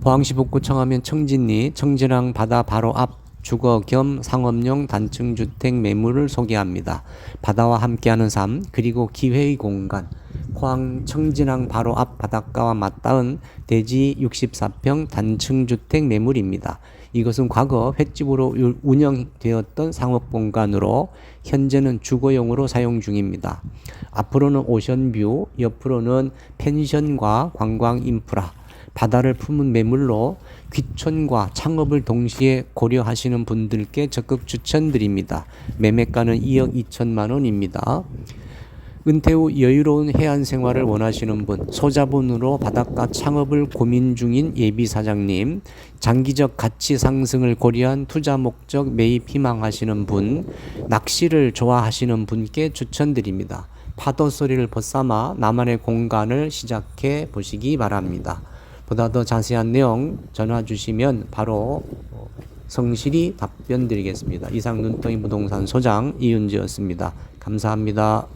포항시 북구청 하면 청진리, 청진항 바다 바로 앞 주거 겸 상업용 단층 주택 매물을 소개합니다. 바다와 함께하는 삶 그리고 기회의 공간 포항 청진항 바로 앞 바닷가와 맞닿은 대지 64평 단층 주택 매물입니다. 이것은 과거 횟집으로 유- 운영되었던 상업 공간으로 현재는 주거용으로 사용 중입니다. 앞으로는 오션뷰, 옆으로는 펜션과 관광 인프라, 바다를 품은 매물로 귀촌과 창업을 동시에 고려하시는 분들께 적극 추천드립니다. 매매가는 2억 2천만 원입니다. 은퇴 후 여유로운 해안 생활을 원하시는 분, 소자본으로 바닷가 창업을 고민 중인 예비 사장님, 장기적 가치 상승을 고려한 투자 목적 매입 희망하시는 분, 낚시를 좋아하시는 분께 추천드립니다. 파도 소리를 벗삼아 나만의 공간을 시작해 보시기 바랍니다. 보다 더 자세한 내용 전화 주시면 바로 어, 성실히 답변 드리겠습니다. 이상 눈덩이 부동산 소장 이윤지였습니다. 감사합니다.